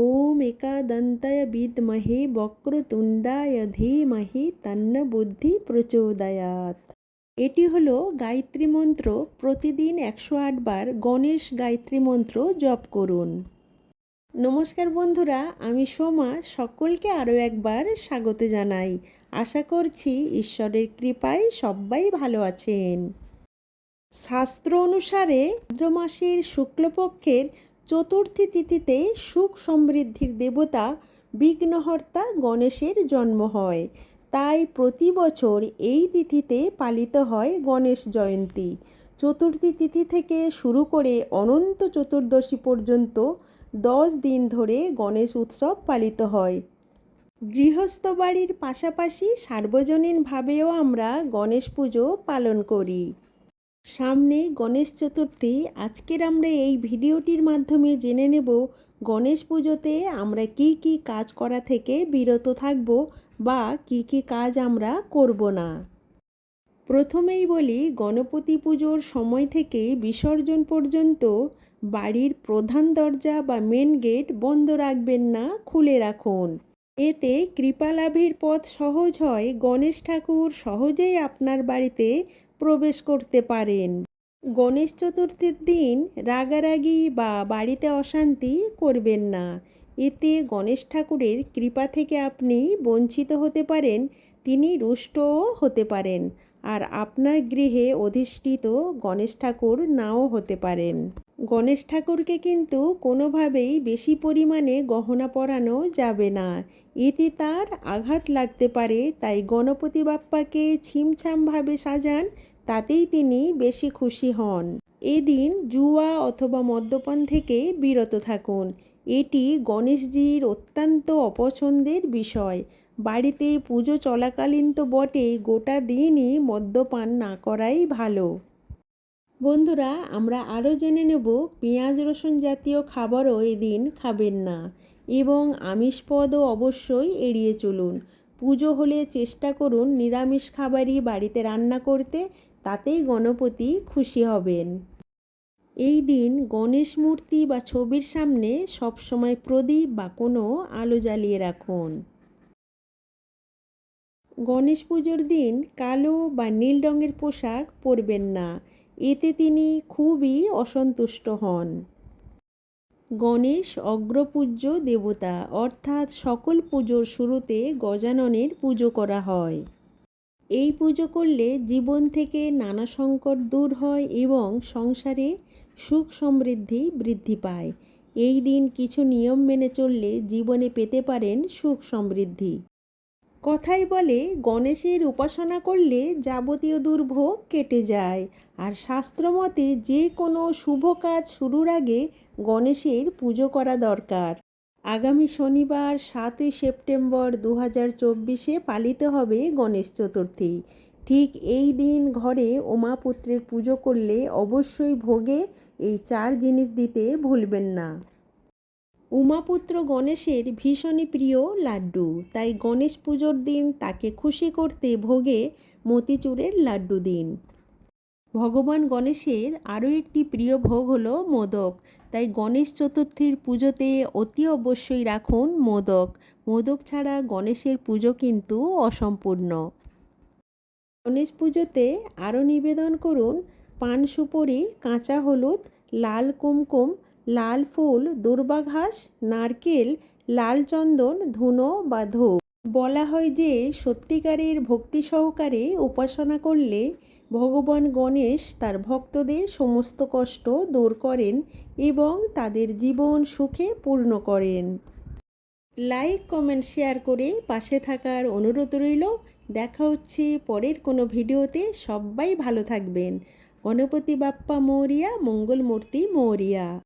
ওম একাদন্তায় বিদ্মহে বক্রতুণ্ডায় ধীমহি তন্ন বুদ্ধি প্রচোদয়াৎ এটি হলো গায়ত্রী মন্ত্র। প্রতিদিন একশো আটবার গণেশ গায়ত্রী মন্ত্র জপ করুন। নমস্কার বন্ধুরা, আমি সোমা। সকলকে আরও একবার স্বাগত জানাই। আশা করছি ঈশ্বরের কৃপায় সবাই ভালো আছেন। শাস্ত্র অনুসারে ভাদ্র মাসের শুক্লপক্ষের চতুর্থী তিথিতে সুখ সমৃদ্ধির দেবতা বিঘ্নহর্তা গণেশের জন্ম হয়। তাই প্রতি বছর এই তিথিতে পালিত হয় গণেশ জয়ন্তী। চতুর্থী তিথি থেকে শুরু করে অনন্ত চতুর্দশী পর্যন্ত দশ দিন ধরে গণেশ উৎসব পালিত হয়। গৃহস্থ বাড়ির পাশাপাশি সার্বজনীনভাবেও আমরা গণেশ পুজো পালন করি। সামনে গণেশ চতুর্থী, আজকের আমরা এই ভিডিওটির মাধ্যমে জেনে নেব, গণেশ পুজোতে আমরা কি কি কাজ করা থেকে বিরত থাকব বা কি কি কাজ আমরা করব না। প্রথমেই বলি, গণপতি পুজোর সময় থেকে বিসর্জন পর্যন্ত বাড়ির প্রধান দরজা বা মেন গেট বন্ধ রাখবেন না, খুলে রাখুন। এতে কৃপা লাভের পথ সহজ হয়, গণেশ ঠাকুর সহজেই আপনার বাড়িতে প্রবেশ করতে পারেন। গণেশ চতুর্থীর দিন রাগারাগি বা বাড়িতে অশান্তি করবেন না। এতে গণেশ ঠাকুরের কৃপা থেকে আপনি বঞ্চিত হতে পারেন, তিনি রুষ্টও হতে পারেন, আর আপনার গৃহে অধিষ্ঠিত গণেশ ঠাকুর নাও হতে পারেন। গণেশ ঠাকুরকে কিন্তু কোনোভাবেই বেশি পরিমাণে গহনা পরানো যাবে না। এতে তার আঘাত লাগতে পারে, তাই গণপতি বাপ্পাকে ছিমছামভাবে সাজান তাতেই তিনি বেশি খুশি হন। এদিন জুয়া অথবা মদ্যপান থেকে বিরত থাকুন। এটি গণেশজির অত্যন্ত অপছন্দের বিষয়। বাড়িতে পুজো চলাকালীন তো বটে গোটা দিনই মদ্যপান না করাই ভালো। বন্ধুরা, আমরা আরও জেনে নেব, পেঁয়াজ রসুন জাতীয় খাবারও এদিন খাবেন না এবং আমিষ পদও অবশ্যই এড়িয়ে চলুন। পুজো হলে চেষ্টা করুন নিরামিষ খাবারই বাড়িতে রান্না করতে, তাতেই গণপতি খুশি হবেন। এই দিন গণেশ মূর্তি বা ছবির সামনে সবসময় প্রদীপ বা কোনো আলো জ্বালিয়ে রাখুন। গণেশ পুজোর দিন কালো বা নীল রঙের পোশাক পরবেন না, এতে তিনি খুবই অসন্তুষ্ট হন। গণেশ অগ্রপূজ্য দেবতা, অর্থাৎ সকল পুজোর শুরুতে গজাননের পুজো করা হয়। এই পুজো করলে জীবন থেকে নানা সংকট দূর হয় এবং সংসারে সুখ সমৃদ্ধি বৃদ্ধি পায়। এই দিন কিছু নিয়ম মেনে চললে জীবনে পেতে পারেন সুখ সমৃদ্ধি। কথাই বলে গণেশের উপাসনা করলে যাবতীয় দুর্ভোগ কেটে যায়। আর শাস্ত্রমতে যে কোনো শুভ কাজ শুরুর আগে গণেশের পুজো করা দরকার। আগামী শনিবার সাতই সেপ্টেম্বর দু হাজার চব্বিশে পালিত হবে গণেশ চতুর্থী। ঠিক এই দিন ঘরে উমাপুত্রের পুজো করলে অবশ্যই ভোগে এই চার জিনিস দিতে ভুলবেন না। উমাপুত্র গণেশের ভীষণই প্রিয় লাড্ডু। তাই গণেশ পুজোর দিন তাকে খুশি করতে ভোগে মতিচুরের লাড্ডু দিন। ভগবান গণেশের আরও একটি প্রিয় ভোগ হলো মোদক। তাই গণেশ চতুর্থীর পুজোতে অতি অবশ্যই রাখুন মোদক। মোদক ছাড়া গণেশের পুজো কিন্তু অসম্পূর্ণ। গণেশ পুজোতে আরও নিবেদন করুন, পান সুপরি, কাঁচা হলুদ, লাল কুমকুম লাল ফুল, দুর্বাঘাস, নারকেল, লাল চন্দন, ধুনো বা ধূপ। বলা হয় যে, সত্যিকারের ভক্তি সহকারে উপাসনা করলে ভগবান গণেশ তার ভক্তদের সমস্ত কষ্ট দূর করেন এবং তাদের জীবন সুখে পূর্ণ করেন। লাইক, কমেন্ট, শেয়ার করে পাশে থাকার অনুরোধ রইল। দেখা হচ্ছে পরের কোনো ভিডিওতে। সবাই ভালো থাকবেন। গণপতি বাপ্পা মৌরিয়া, মঙ্গলমূর্তি মৌরিয়া।